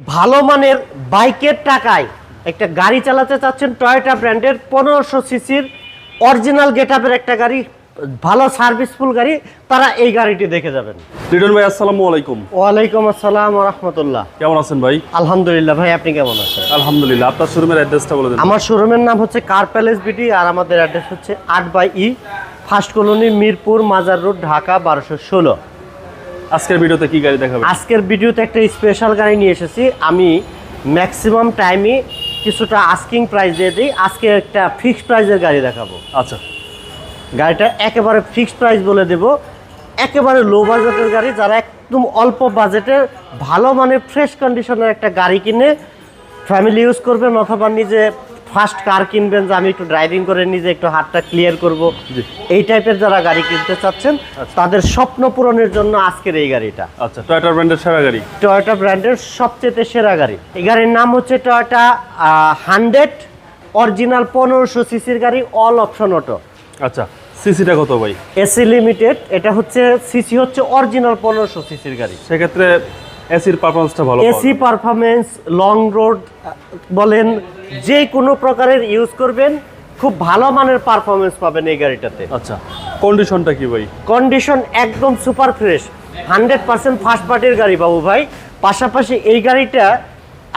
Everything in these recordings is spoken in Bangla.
ভালো মানের বাইকের টাকায় একটা গাড়ি চালাতে চাচ্ছেন টয়োটা ব্র্যান্ডের পনেরোশো সিসির অরিজিনাল গেট একটা গাড়ি ভালো সার্ভিসফুল গাড়ি তারা এই গাড়িটি দেখে যাবেন। লিটন ভাই আসসালামু আলাইকুম। ওয়ালাইকুম আসসালাম রহমতুল্লাহ। কেমন আছেন ভাই? আলহামদুলিল্লাহ ভাই আপনি কেমন আছেন? আলহামদুলিল্লাহ আপনার শোরুমের অ্যাড্রেসটা বলে দেন। আমার শোরুমের নাম হচ্ছে কার প্যালেস বিটি আর আমাদের অ্যাড্রেস হচ্ছে আট by E first colony Mirpur Mazar road Dhaka বারোশো ষোলো। আজকের ভিডিওতে কি গাড়ি দেখাবেন? আজকের ভিডিওতে একটা স্পেশাল গাড়ি নিয়ে এসেছি। আমি ম্যাক্সিমাম টাইমই কিছুটা আস্কিং প্রাইস দিয়ে দিই। আজকে একটা ফিক্সড প্রাইসের গাড়ি দেখাবো। আচ্ছা। গাড়িটা একেবারে ফিক্সড প্রাইস বলে দেব। একেবারে লো বাজেটের গাড়ি যারা একদম অল্প বাজেটের ভালো মানে ফ্রেশ কন্ডিশনের একটা গাড়ি কিনে ফ্যামিলি ইউজ করবেন অথবা নিজে ফার্স্ট কার কিনবেন যে আমি একটু ড্রাইভিং করে নিজে একটু হাতটা ক্লিয়ার করব। এই টাইপের যারা গাড়ি কিনতে চাচ্ছেন তাদের স্বপ্ন পূরণের জন্য আজকের এই গাড়িটা। আচ্ছা টয়োটা ব্র্যান্ডের সেরা গাড়ি। টয়োটা ব্র্যান্ডের সবচেয়ে সেরা গাড়ি। এই গাড়ির নাম হচ্ছে টয়োটা হান্ড্রেড অরিজিনাল পনেরোশো সিসির গাড়ি অল অপশন অটো আচ্ছা সিসিটা কত ভাই? এসি লিমিটেড এটা হচ্ছে সিসি হচ্ছে অরিজিনাল পনেরোশো সিসির গাড়ি। সেক্ষেত্রে এসির পারফরমেন্সটা ভালো এসি পারফরমেন্স লং রোড বলেন যে কোনো প্রকারের ইউজ করবেন খুব ভালো মানের পারফরমেন্স পাবেন এই গাড়িটাতে। আচ্ছা কন্ডিশনটা কি ভাই? কন্ডিশন একদম super fresh hundred percent first পার্টির গাড়ি বাবু ভাই। পাশাপাশি এই গাড়িটা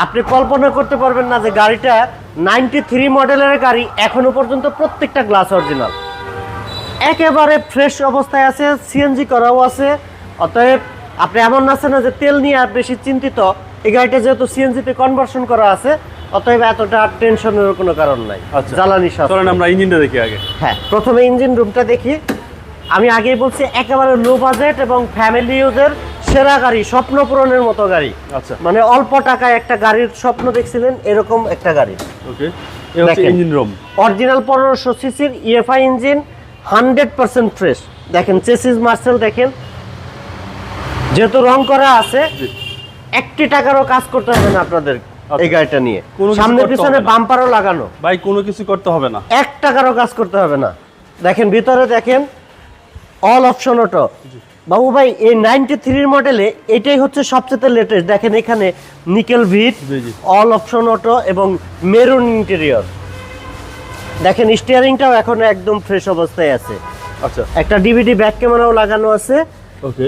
আপনি কল্পনা করতে পারবেন না যে গাড়িটা নাইনটি থ্রি মডেলের গাড়ি এখনও পর্যন্ত প্রত্যেকটা গ্লাস অরিজিনাল একেবারে ফ্রেশ অবস্থায় আছে সিএনজি করাও আছে। অতএব আপনি এমন আছে না যে তেল নিয়ে আর বেশি চিন্তিত। এই গাড়িটা যেহেতু সিএনজিতে কনভার্সন করা আছে অতএব এতটা টেনশনের কোনো কারণ নাই। আচ্ছা। জ্বালানি। চলেন আমরা ইঞ্জিনটা দেখি আগে। হ্যাঁ প্রথমে ইঞ্জিন রুমটা দেখি। আমি আগেই বলছি একেবারে লো বাজেট এবং ফ্যামিলি ইউজের সেরা গাড়ি স্বপ্ন পূরণের মতো গাড়ি। আচ্ছা। মানে অল্প টাকায় একটা গাড়ির স্বপ্ন দেখছিলেন এরকম একটা গাড়ি। ওকে ইঞ্জিন রুম অরিজিনাল পনেরোশো সিসির EFI engine hundred percent fresh দেখেন চেসিস মার্সেল দেখেন। যেহেতু রং করা আছে একটি টাকারও কাজ করতে হবে না আপনাদের। এই গাড়িটা নিয়ে। সামনে পিছনে বাম্পারও লাগানো। ভাই কোনো কিছু করতে হবে না। এক টাকারও কাজ করতে হবে না। দেখেন ভিতরে দেখেন অল অপশন অটো বাবু ভাই এই নাইনটি থ্রির মডেলে এটাই হচ্ছে সবচেয়ে লেটেস্ট দেখেন এখানে নিকেল ভিট। অল অপশন অটো এবং মেরুন ইন্টেরিয়র দেখেন স্টিয়ারিংটাও এখন একদম ফ্রেশ অবস্থায় আছে। আচ্ছা। একটা ডিভিডি ব্যাক ক্যামেরাও লাগানো আছে।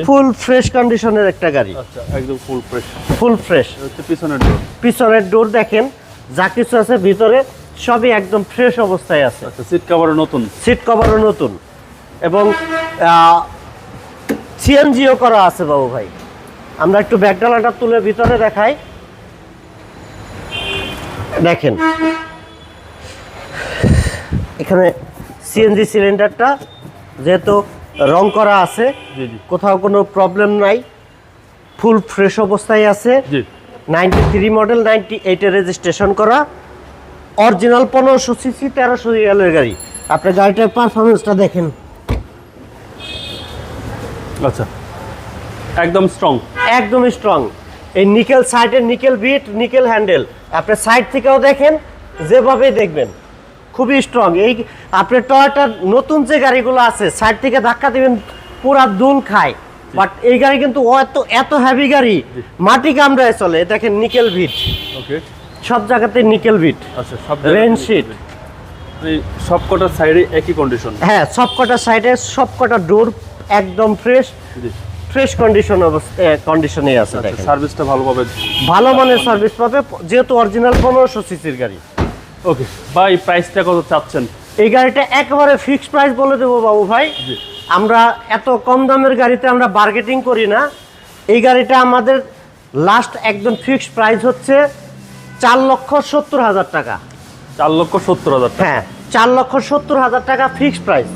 ফুল ফ্রেশ কন্ডিশনের একটা গাড়ি। আচ্ছা একদম ফুল ফ্রেশ ফুল ফ্রেশ হচ্ছে পিছনের ডোর পিছনের ডোর দেখেন যা কিছু আছে ভিতরে সবই একদম ফ্রেশ অবস্থায় আছে। আচ্ছা সিট কভারও নতুন? সিট কভারও নতুন। এবং সিএনজিও করা আছে বাবু ভাই। আমরা একটু ব্যাকডালাটা তুলে ভিতরে দেখাই। দেখেন। এখানে সিএনজি সিলিন্ডারটা যেহেতু রং করা আছে। কোথাও কোনো প্রবলেম নাই। ফুল ফ্রেশ অবস্থায় আছে। নাইনটি থ্রি মডেল নাইনটি এইটে রেজিস্ট্রেশন করা। অরিজিনাল পনেরোশো সিসি তেরোশো রিয়ালের গাড়ি। আপনি গাড়িটার পারফরমেন্সটা দেখেন। আচ্ছা। একদম স্ট্রং একদম স্ট্রং এই নিকেল সাইডের নিকেল বিট নিকেল হ্যান্ডেল আপনি সাইড থেকেও দেখেন যেভাবে দেখবেন। খুবই স্ট্রং এই আপনার টয়টার নতুন যে গাড়িগুলো আছে সাইড থেকে ধাক্কা দেবেন পুরা দুল খায়। বাট এই গাড়ি কিন্তু এত এত হ্যাভি গাড়ি মাটি কামড়ায় চলে। দেখেন নিকেল বিট ওকে সব জায়গাতে নিকেল বিট আচ্ছা সব রেন শিট এই সব কটার সাইডে একই কন্ডিশন হ্যাঁ সবকটা সাইডে সবকটা ডোর একদম ফ্রেশ ফ্রেশ কন্ডিশন অবস্থা কন্ডিশনে আছে আচ্ছা দেখেন। সার্ভিসটা ভালোভাবে ভালো মানের সার্ভিস পাবে যেহেতু অরিজিনাল পনেরোশো সিসির গাড়ি। ওকে ভাই প্রাইসটা কত চাচ্ছেন? এই গাড়িটা একেবারে ফিক্সড প্রাইস বলে দেবো বাবু ভাই। আমরা এত কম দামের গাড়িতে আমরা বার্গেটিং করি না। এই গাড়িটা আমাদের লাস্ট একদম ফিক্সড প্রাইস হচ্ছে চার লক্ষ সত্তর হাজার টাকা। চার লক্ষ সত্তর হাজার হ্যাঁ চার লক্ষ সত্তর হাজার টাকা ফিক্সড প্রাইস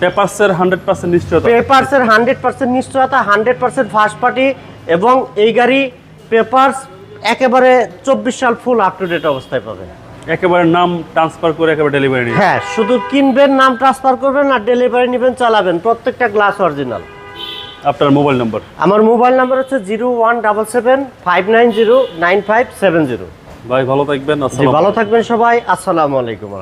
পেপারসের হান্ড্রেড পার্সেন্ট নিশ্চয়তা? পেপারসের হান্ড্রেড পার্সেন্ট নিশ্চয়তা হান্ড্রেড পার্সেন্ট ফার্স্ট পার্টি এবং এই গাড়ি পেপারস একেবারে চব্বিশ সাল ফুল আপ টু ডেট অবস্থায় পাবেন। একেবারে নাম ট্রান্সফার করে একেবারে ডেলিভারি নেবেন হ্যাঁ শুধু কিনবেন নাম ট্রান্সফার করবেন আর ডেলিভারি নেবেন চালাবেন। প্রত্যেকটা গ্লাস অরিজিনাল আপনার মোবাইল নম্বর আমার মোবাইল নাম্বার হচ্ছে zero one double seven five nine zero nine five seven zero. ভাই ভালো থাকবেন আসসালাম ভালো থাকবেন সবাই আসসালামু আলাইকুম।